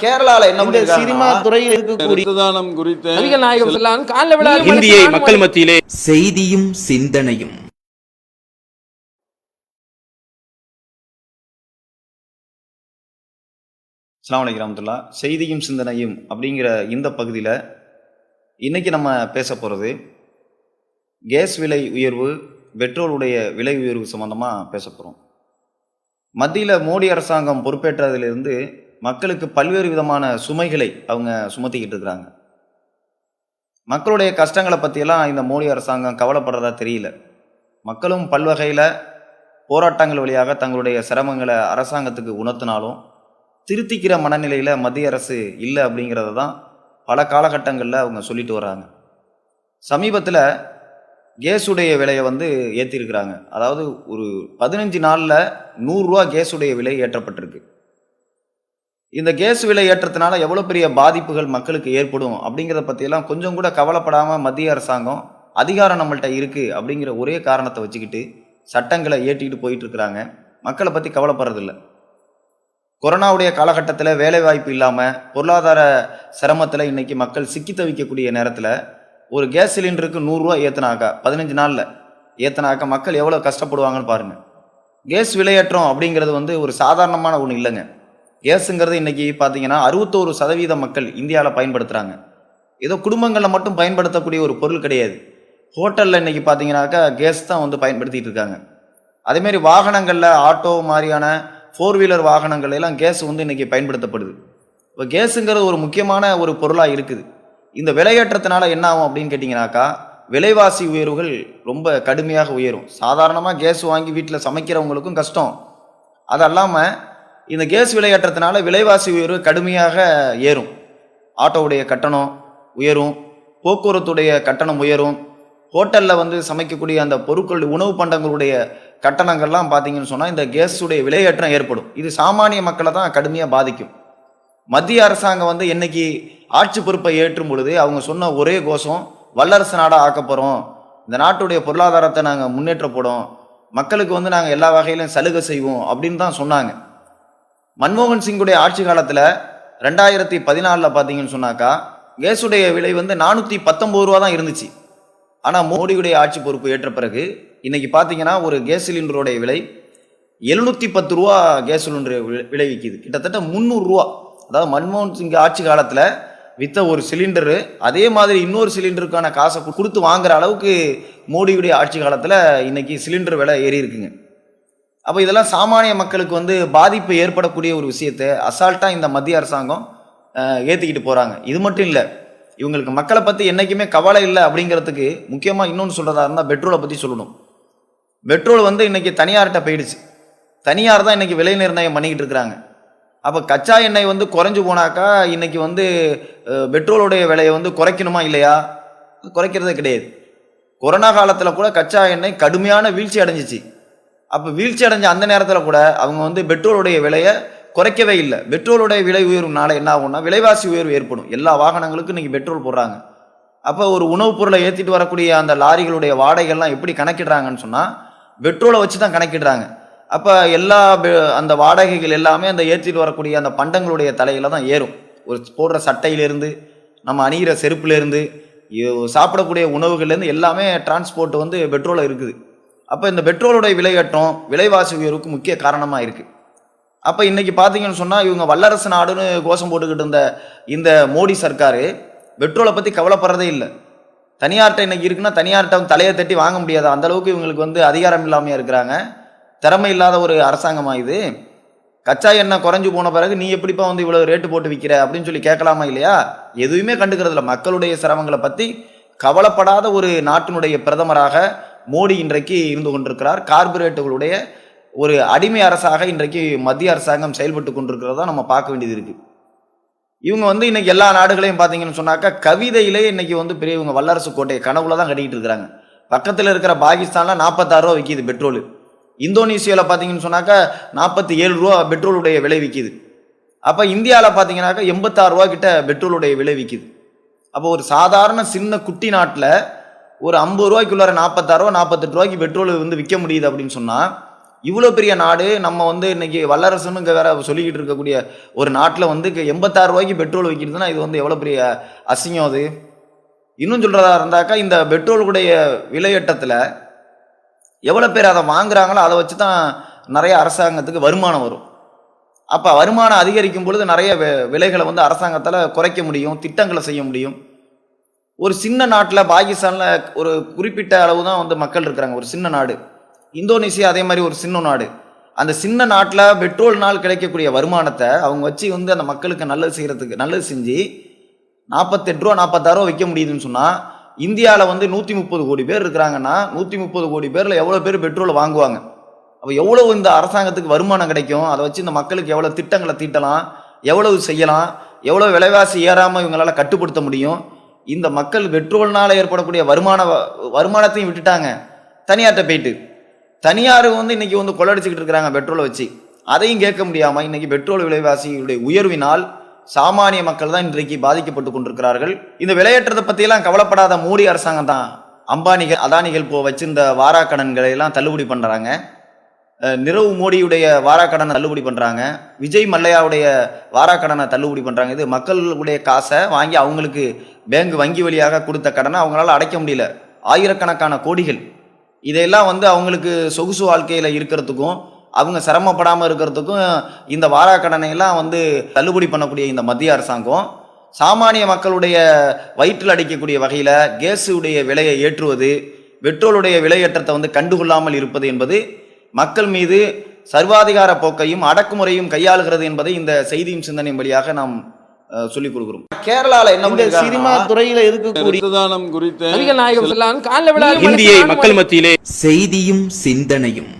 கேரளால என்ன சினிமா துறையில் இருக்கக்கூடிய குறித்த நாயகம் காலைல விழா இந்தியை மக்கள் மத்தியிலே செய்தியும் சிந்தனையும். அஸ்ஸலாமு அலைக்கும் ரஹ்மத்துல்லாஹ் செய்தியும் சிந்தனையும் அப்படிங்கிற இந்த பகுதியில் இன்னைக்கு நம்ம பேச போகிறது கேஸ் விலை உயர்வு பெட்ரோலுடைய விலை உயர்வு சம்மந்தமாக பேச போகிறோம் மத்தியில் மோடி அரசாங்கம் பொறுப்பேற்றதிலிருந்து மக்களுக்கு பல்வேறு விதமான சுமைகளை அவங்க சுமத்திக்கிட்டு இருக்கிறாங்க. மக்களுடைய கஷ்டங்களை பற்றியெல்லாம் இந்த மோடி அரசாங்கம் கவலைப்படுறதா தெரியல. மக்களும் பல்வகையில் போராட்டங்கள் வழியாக தங்களுடைய சிரமங்களை அரசாங்கத்துக்கு உணர்த்தினாலும் திருத்திக்கிற மனநிலையில் மத்திய அரசு இல்லை அப்படிங்கிறத தான் பல காலகட்டங்களில் அவங்க சொல்லிட்டு வராங்க சமீபத்தில் கேஸுடைய விலையை வந்து ஏற்றிருக்கிறாங்க அதாவது ஒரு பதினஞ்சு நாளில் நூறுரூவா கேஸுடைய விலை ஏற்றப்பட்டிருக்கு. இந்த கேஸ் விலை ஏற்றத்தினால எவ்வளோ பெரிய பாதிப்புகள் மக்களுக்கு ஏற்படும் அப்படிங்கிறத பற்றியெல்லாம் கொஞ்சம் கூட கவலைப்படாமல் மத்திய அரசாங்கம் அதிகாரம் நம்மள்ட்ட இருக்குது அப்படிங்கிற ஒரே காரணத்தை வச்சுக்கிட்டு சட்டங்களை ஏற்றிக்கிட்டு போயிட்டு இருக்கிறாங்க. மக்களை பற்றி கவலைப்படுறதில்ல. கொரோனாவுடைய காலகட்டத்தில் வேலைவாய்ப்பு இல்லாமல் பொருளாதார சிரமத்தில் இன்றைக்கி மக்கள் சிக்கி தவிக்கக்கூடிய நேரத்தில் ஒரு கேஸ் சிலிண்டருக்கு நூறுரூவா ஏற்றினாக்கா பதினஞ்சு நாளில் ஏற்றினாக்கா மக்கள் எவ்வளோ கஷ்டப்படுவாங்கன்னு பாருங்கள் கேஸ் விலையேற்றம் அப்படிங்கிறது வந்து ஒரு சாதாரணமான ஒன்று இல்லைங்க. கேஸுங்கிறது இன்னைக்கு பார்த்தீங்கன்னா அறுபத்தோரு சதவீத மக்கள் இந்தியாவில் பயன்படுத்துகிறாங்க ஏதோ குடும்பங்களில் மட்டும் பயன்படுத்தக்கூடிய ஒரு பொருள் கிடையாது. ஹோட்டலில் இன்றைக்கி பார்த்தீங்கன்னாக்கா கேஸ் தான் வந்து பயன்படுத்திகிட்டு இருக்காங்க. அதேமாரி வாகனங்களில் ஆட்டோ மாதிரியான ஃபோர் வீலர் வாகனங்கள் எல்லாம் கேஸ் வந்து இன்றைக்கி பயன்படுத்தப்படுது. இப்போ கேஸுங்கிறது ஒரு முக்கியமான ஒரு பொருளாக இருக்குது. இந்த விலையேற்றத்தினால என்ன ஆகும் அப்படின்னு கேட்டிங்கனாக்கா விலைவாசி உயர்வுகள் ரொம்ப கடுமையாக உயரும். சாதாரணமாக கேஸ் வாங்கி வீட்டில் சமைக்கிறவங்களுக்கும் கஷ்டம். அது அல்லாமல் இந்த கேஸ் விலையேற்றத்தினால விலைவாசி உயர்வு கடுமையாக ஏறும். ஆட்டோவுடைய கட்டணம் உயரும் போக்குவரத்துடைய கட்டணம் உயரும் ஹோட்டலில் வந்து சமைக்கக்கூடிய அந்த பொருட்கள் உணவு பண்டங்களுடைய கட்டணங்கள்லாம் பார்த்தீங்கன்னு சொன்னால் இந்த கேஸுடைய விலையேற்றம் ஏற்படும். இது சாமானிய மக்களை தான் கடுமையாக பாதிக்கும். மத்திய அரசாங்கம் வந்து என்னைக்கு ஆட்சி பொறுப்பை ஏற்றும் பொழுது அவங்க சொன்ன ஒரே கோஷம் வல்லரசு நாடாக ஆக்க போகிறோம் இந்த நாட்டுடைய பொருளாதாரத்தை நாங்கள் முன்னேற்ற போடும் மக்களுக்கு வந்து நாங்கள் எல்லா வகையிலும் சலுகை செய்வோம் அப்படின்னு தான் சொன்னாங்க. மன்மோகன் சிங்குடைய ஆட்சி காலத்தில் ரெண்டாயிரத்தி பதினாலில் பார்த்தீங்கன்னு சொன்னாக்கா கேஸுடைய விலை வந்து நானூற்றி பத்தொம்பது ரூபா தான் இருந்துச்சு. ஆனால் மோடியுடைய ஆட்சி பொறுப்பு ஏற்ற பிறகு இன்றைக்கி பார்த்தீங்கன்னா ஒரு கேஸ் சிலிண்டருடைய விலை எழுநூற்றி பத்து ரூபா கேஸ் சிலிண்டர் விலை விற்கிது கிட்டத்தட்ட முந்நூறுரூவா அதாவது மன்மோகன் சிங் ஆட்சி காலத்தில் விற்ற ஒரு சிலிண்டரு அதே மாதிரி இன்னொரு சிலிண்டருக்கான காசை கொடுத்து வாங்குற அளவுக்கு மோடியுடைய ஆட்சி காலத்தில் இன்றைக்கி சிலிண்டர் விலை ஏறி இருக்குங்க. அப்போ இதெல்லாம் சாமானிய மக்களுக்கு வந்து பாதிப்பு ஏற்படக்கூடிய ஒரு விஷயத்தை அசால்ட்டாக இந்த மத்திய அரசாங்கம் ஏற்றிக்கிட்டு போகிறாங்க இது மட்டும் இல்லை இவங்களுக்கு மக்களை பற்றி என்றைக்குமே கவலை இல்லை அப்படிங்கிறதுக்கு முக்கியமாக இன்னொன்று சொல்கிறதா இருந்தால் பெட்ரோலை பற்றி சொல்லணும். பெட்ரோல் வந்து இன்னைக்கு தனியார்கிட்ட போயிடுச்சு. தனியார் தான் இன்றைக்கி விலை நிர்ணயம் பண்ணிக்கிட்டு இருக்கிறாங்க. அப்போ கச்சா எண்ணெய் வந்து குறைஞ்சு போனாக்கா இன்றைக்கி வந்து பெட்ரோலுடைய விலையை வந்து குறைக்கணுமா இல்லையா? குறைக்கிறதே கிடையாது. கொரோனா காலத்தில் கூட கச்சா எண்ணெய் கடுமையான வீழ்ச்சி அடைஞ்சிச்சு. அப்போ வீழ்ச்சி அடைஞ்ச அந்த நேரத்தில் கூட அவங்க வந்து பெட்ரோலுடைய விலையை குறைக்கவே இல்லை. பெட்ரோலுடைய விலை உயர்வுனால என்ன ஆகும்னா விலைவாசி உயர்வு ஏற்படும். எல்லா வாகனங்களுக்கும் இன்றைக்கி பெட்ரோல் போடுறாங்க. அப்போ ஒரு உணவுப் பொருளை ஏற்றிட்டு வரக்கூடிய அந்த லாரிகளுடைய வாடகைகள்லாம் எப்படி கணக்கிடுறாங்கன்னு சொன்னால் பெட்ரோலை வச்சு தான் கணக்கிடுறாங்க. அப்போ எல்லா அந்த வாடகைகள் எல்லாமே அந்த ஏற்றிட்டு வரக்கூடிய அந்த பண்டங்களுடைய தலையில தான் ஏறும். ஒரு போடுற சட்டையிலேருந்து நம்ம அணிகிற செருப்புலேருந்து சாப்பிடக்கூடிய உணவுகள்லேருந்து எல்லாமே டிரான்ஸ்போர்ட் வந்து பெட்ரோலில் இருக்குது. அப்போ இந்த பெட்ரோலுடைய விலையட்டம் விலைவாசி உயர்வுக்கு முக்கிய காரணமாக இருக்குது அப்போ இன்னைக்கு பார்த்தீங்கன்னு சொன்னால் இவங்க வல்லரசு நாடுன்னு கோஷம் போட்டுக்கிட்டு இருந்த இந்த மோடி சர்க்கார் பெட்ரோலை பற்றி கவலைப்படுறதே இல்லை. தனியார்கிட்ட இன்னைக்கு இருக்குன்னா தனியார்கிட்ட அவங்க தலையை தட்டி வாங்க முடியாது. அந்தளவுக்கு இவங்களுக்கு வந்து அதிகாரம் இல்லாமல் இருக்கிறாங்க. திறமை இல்லாத ஒரு அரசாங்கமாக இது. கச்சா எண்ணெய் குறைஞ்சி போன பிறகு நீ எப்படிப்பா வந்து இவ்வளோ ரேட்டு போட்டு விற்கிற அப்படின்னு சொல்லி கேட்கலாமா இல்லையா? எதுவுமே கண்டுக்கிறதில்ல. மக்களுடைய சிரமங்களை பற்றி கவலைப்படாத ஒரு நாட்டினுடைய பிரதமராக மோடி இன்றைக்கு இருந்து கொண்டிருக்கிறார். கார்பரேட்டுகளுடைய ஒரு அடிமை அரசாக இன்றைக்கு மத்திய அரசாங்கம் செயல்பட்டு கொண்டிருக்கிறதா நம்ம பார்க்க வேண்டியது இருக்கு. இவங்க வந்து இன்னைக்கு எல்லா நாடுகளையும் பார்த்தீங்கன்னு சொன்னாக்கா கவிதையிலே இன்னைக்கு வந்து பெரிய இவங்க வல்லரசு கோட்டையை கனவுல தான் கட்டிக்கிட்டு இருக்கிறாங்க. பக்கத்தில் இருக்கிற பாகிஸ்தான்ல நாற்பத்தாறு ரூபா விற்கிது பெட்ரோல். இந்தோனேசியாவில் பார்த்தீங்கன்னு சொன்னாக்கா நாற்பத்தி ஏழு ரூபா பெட்ரோலுடைய விலை விற்கிது அப்போ இந்தியாவில் பார்த்தீங்கன்னாக்கா எண்பத்தாறு ரூபா கிட்ட பெட்ரோலுடைய விலை விற்கிது அப்போ ஒரு சாதாரண சின்ன குட்டி நாட்டில் ஒரு ஐம்பது ரூபாய்க்குள்ளார நாற்பத்தாறு நாற்பத்தெட்டு ரூபாய்க்கு பெட்ரோல் வந்து விற்க முடியுது அப்படின்னு சொன்னால் இவ்வளோ பெரிய நாடு நம்ம வந்து இன்னைக்கு வல்லரசுன்னு வேற சொல்லிக்கிட்டு இருக்கக்கூடிய ஒரு நாட்டில் வந்து எண்பத்தாறு ரூபாய்க்கு பெட்ரோல் வைக்கிறதுனா இது வந்து எவ்வளோ பெரிய அசிங்கம் அது? இன்னும் சொல்கிறதா இருந்தாக்கா இந்த பெட்ரோலுடைய விலையேற்றத்தில் எவ்வளோ பேர் அதை வாங்குறாங்களோ அதை வச்சு தான் நிறைய அரசாங்கத்துக்கு வருமானம் வரும். அப்போ வருமானம் அதிகரிக்கும் பொழுது நிறைய விலைகளை வந்து அரசாங்கத்தால் குறைக்க முடியும் திட்டங்களை செய்ய முடியும். ஒரு சின்ன நாட்டில் பாகிஸ்தானில் ஒரு குறிப்பிட்ட அளவு தான் வந்து மக்கள் இருக்கிறாங்க. ஒரு சின்ன நாடு. இந்தோனேசியா அதே மாதிரி ஒரு சின்ன நாடு. அந்த சின்ன நாட்டில் பெட்ரோல் நாள் கிடைக்கக்கூடிய வருமானத்தை அவங்க வச்சு வந்து அந்த மக்களுக்கு நல்லது செய்கிறதுக்கு நல்லது செஞ்சு நாற்பத்தெட்டு ரூபா நாற்பத்தாறு ரூபா விற்க முடியுதுன்னு சொன்னால் இந்தியாவில் வந்து நூற்றி முப்பது கோடி பேர் இருக்கிறாங்கன்னா நூற்றி முப்பது கோடி பேரில் எவ்வளோ பேர் பெட்ரோல் வாங்குவாங்க? அப்போ எவ்வளவு இந்த அரசாங்கத்துக்கு வருமானம் கிடைக்கும்? அதை வச்சு இந்த மக்களுக்கு எவ்வளோ திட்டங்களை தீட்டலாம்? எவ்வளவு செய்யலாம்? எவ்வளோ விலைவாசி ஏறாமல் இவங்களால் கட்டுப்படுத்த முடியும்? இந்த மக்கள் பெட்ரோல்னால ஏற்படக்கூடிய வருமான வருமானத்தையும் விட்டுட்டாங்க. தனியார்கிட்ட போயிட்டு. தனியார் வந்து இன்னைக்கு வந்து கொள்ளடிச்சுக்கிட்டு இருக்கிறாங்க பெட்ரோலை வச்சு. அதையும் கேட்க முடியாம இன்னைக்கு பெட்ரோல் விலைவாசியுடைய உயர்வினால் சாமானிய மக்கள் தான் இன்றைக்கு பாதிக்கப்பட்டு கொண்டிருக்கிறார்கள். இந்த விலையேற்றத்தை பற்றியெல்லாம் கவலைப்படாத மோடி அரசாங்கம் தான். அம்பானிகள் அதானிகள் போ வச்சிருந்த வாராக்கடன்களை எல்லாம் தள்ளுபடி பண்ணுறாங்க நிரவ் மோடியுடைய வாராக்கடனை தள்ளுபடி பண்ணுறாங்க விஜய் மல்லையாவுடைய வாராக்கடனை தள்ளுபடி பண்ணுறாங்க இது மக்களுடைய காசை வாங்கி அவங்களுக்கு பேங்க் வங்கி வழியாக கொடுத்த கடனை அவங்களால அடைக்க முடியல. ஆயிரக்கணக்கான கோடிகள். இதையெல்லாம் வந்து அவங்களுக்கு சொகுசு வாழ்க்கையில் இருக்கிறதுக்கும் அவங்க சிரமப்படாமல் இருக்கிறதுக்கும் இந்த வாராக்கடனை எல்லாம் வந்து தள்ளுபடி பண்ணக்கூடிய இந்த மத்திய அரசாங்கம் சாமானிய மக்களுடைய வயிற்றில் அடிக்கக்கூடிய வகையில் கேஸுடைய விலையை ஏற்றுவது பெட்ரோலுடைய விலையேற்றத்தை வந்து கண்டுகொள்ளாமல் இருப்பது என்பது மக்கள் மீது சர்வாதிகார போக்கையும் அடக்குமுறையும் கையாளுகிறது என்பதை இந்த செய்தியும் சிந்தனையும் வழியாக நாம் அஹ், சொல்லிக் கொடுக்கிறோம். கேரளால என்ன சினிமா துறையில இருக்கக்கூடிய குறித்த இந்தியை மக்கள் மத்தியிலே செய்தியும் சிந்தனையும்.